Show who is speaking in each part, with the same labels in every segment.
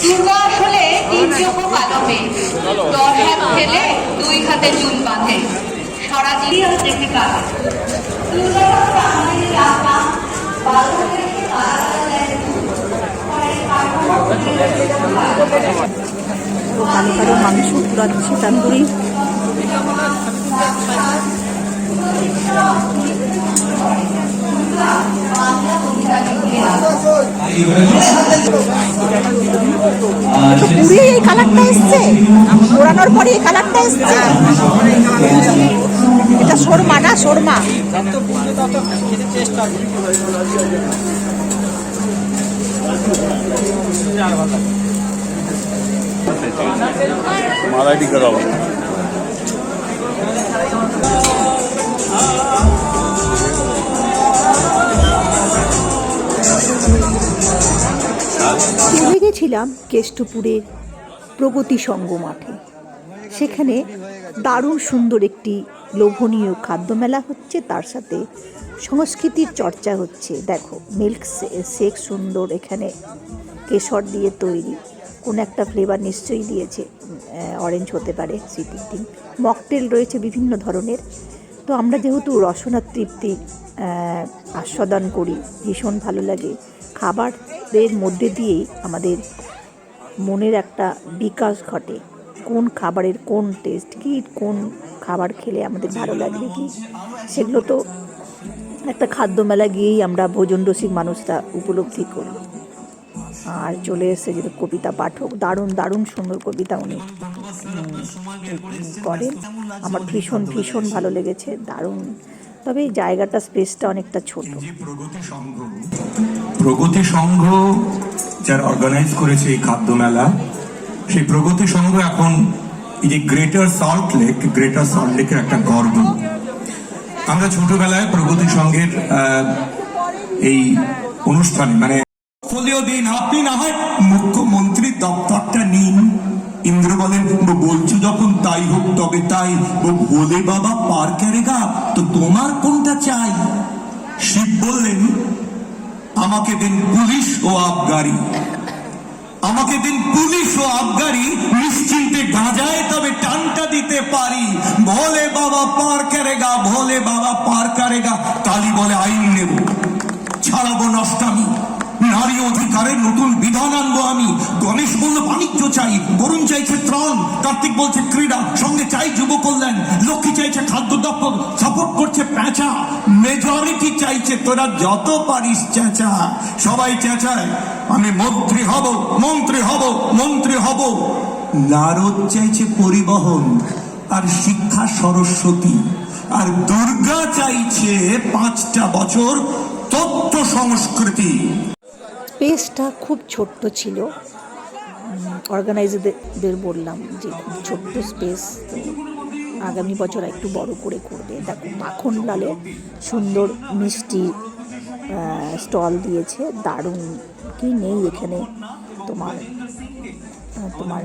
Speaker 1: দুর্গা আসলে তিন চোখ কালমে দশ হাত ফেলে দুই হাতে চুল বাঁধে। সারা দেখে দুর্গা
Speaker 2: কালো কালো মাংস পুরাচ্ছে তান্দুরি পুরে এই কালারটা এসছে? পোড়ানোর পরে এই কালারটা এসছে? এটা শর্মা না, শর্মা?
Speaker 3: মালাই টিকা
Speaker 2: গেছিলাম কেষ্টপুরের প্রগতি সঙ্গ মাঠে। সেখানে দারুণ সুন্দর একটি লোভনীয় খাদ্যমেলা হচ্ছে, তার সাথে সংস্কৃতির চর্চা হচ্ছে। দেখো, মিল্ক শেক সুন্দর, এখানে কেশর দিয়ে তৈরি। কোন একটা ফ্লেভার নিশ্চয়ই দিয়েছে অরেঞ্জ হতে পারে স্মৃতির দিন মকটেল রয়েছে বিভিন্ন ধরনের। তো আমরা যেহেতু রসনা তৃপ্তি আস্বাদন করি, ভীষণ ভালো লাগে। খাবারের মধ্যে দিয়েই আমাদের মনের একটা বিকাশ ঘটে। কোন খাবারের কোন টেস্ট কি, কোন খাবার খেলে আমাদের ভালো লাগবে কি? সেগুলো তো একটা খাদ্য মেলা গিয়েই আমরা ভোজন রসিক মানুষরা উপলব্ধি করি। আর চলে এসে যেটা কবিতা পাঠক, দারুণ দারুণ সুন্দর কবিতা উনি করেন। আমার ভীষণ ভীষণ ভালো লেগেছে, দারুণ। তবে এই জায়গাটা, স্পেসটা অনেকটা ছোট।
Speaker 4: প্রগতি সংঘ যারা অর্গানাইজ করেছে এই খাদ্য মেলা, সেই প্রগতি সংঘ এখন এই যে greater salt lake greater salt লেকের একটা গর্ব। আমরা ছোটবেলায় প্রগতি সংঘের এই অনুষ্ঠানে মানে ফলিও দিন আপনি না হয় মুখ্যমন্ত্রীর দপ্তরটা নিন। ইন্দ্র বলেন বলছো যখন তাই হোক, তবে তাই। ব- ভোলে বাবা, পার করেগা তো তোমার কোনটা চাই? শিব বললেন, আমাকে দিন পুলিশ ও আবগারি। আমাকে দিন পুলিশ ও আবগারি, নিশ্চিন্তে গাঁজায় তবে টানটা দিতে পারি। ভোলে বাবা, পার করেগা ভোলে বাবা, পার করেগা কালী বলে আইন নারী অধিকারের নতুন বিধান আনব আমি। গণেশ বলল, বাণিজ্য চাই, বরুণ চাইছে ত্রাণ। কার্তিক বলছে, ক্রীড়া, সঙ্গে চাই যুব কল্যাণ। লক্ষ্মী চাইছে খাদ্য দপ্তর সাপোর্ট করছে প্যাঁচা। মেজরিটি চাইছে, তোরা যত পারিস চেঁচা। সবাই চেঁচায়, আমি মন্ত্রী হব মন্ত্রী হব মন্ত্রী হব। নারদ চাইছে পরিবহন, আর শিক্ষা সরস্বতী। আর দুর্গা চাইছে পাঁচটা বছর তথ্য সংস্কৃতি।
Speaker 2: স্পেসটা খুব ছোট্ট ছিল। অর্গানাইজারদের বললাম যে, খুব ছোট্ট স্পেস আগামী বছর একটু বড় করে করবে। দেখো, মাখন লালে সুন্দর মিষ্টি স্টল দিয়েছে। দারুণ কি নেই এখানে? তোমার তোমার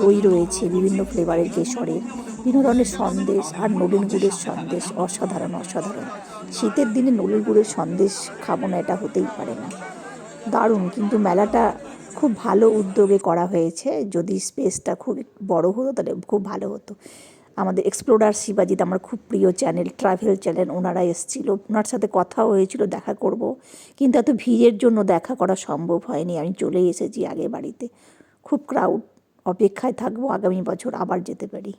Speaker 2: দই রয়েছে, বিভিন্ন ফ্লেভারের কেশরের বিভিন্ন ধরনের সন্দেশ আর নলেন গুড়ের সন্দেশ, অসাধারণ অসাধারণ। শীতের দিনে নলেন গুড়ের সন্দেশ খাব না, এটা হতেই পারে না। দারুণ, কিন্তু মেলাটা খুব ভালো উদ্যোগে করা হয়েছে। যদি স্পেসটা খুব বড় হতো, তাহলে খুব ভালো হতো। আমাদের এক্সপ্লোরার শিবাজিৎ, আমার খুব প্রিয় চ্যানেল, ট্রাভেল চ্যানেল, ওনারা এসেছিল। ওনার সাথে কথাও হয়েছিল, দেখা করব। কিন্তু এত ভিড়ের জন্য দেখা করা সম্ভব হয়নি। আমি চলে এসেছি আগে বাড়িতে। খুব ক্রাউড অপেক্ষায় থাকব, আগামী বছর আবার যেতে পারি।